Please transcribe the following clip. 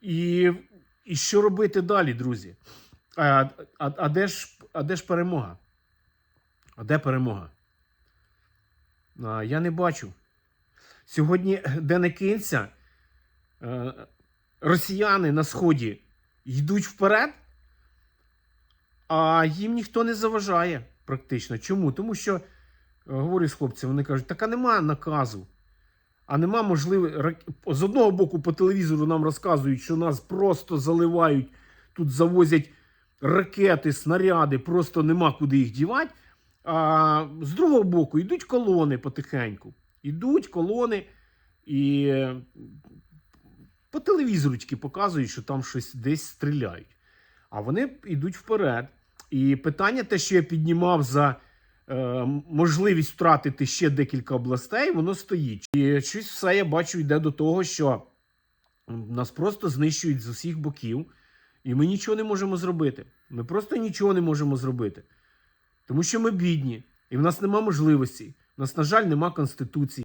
І, і що робити далі, друзі? А, а, а, де ж, а де ж перемога? А де перемога? А, я не бачу. Сьогодні, де не кинься, е, росіяни на сході йдуть вперед, а їм ніхто не заважає практично. Чому? Тому що, е, говорю з хлопцями, вони кажуть, така нема наказу. А нема можливості. З одного боку, по телевізору нам розказують, що нас просто заливають, тут завозять ракети, снаряди, просто нема куди їх дівати. А з другого боку, йдуть колони потихеньку. Йдуть колони, і е, по телевізору показують, що там щось десь стріляють. А вони йдуть вперед. І питання, те, що я піднімав за можливість втратити ще декілька областей, воно стоїть. І щось все я бачу йде до того, що нас просто знищують з усіх боків, і ми нічого не можемо зробити. Ми просто нічого не можемо зробити. Тому що ми бідні, і в нас нема можливостей. У нас, на жаль, нема конституції.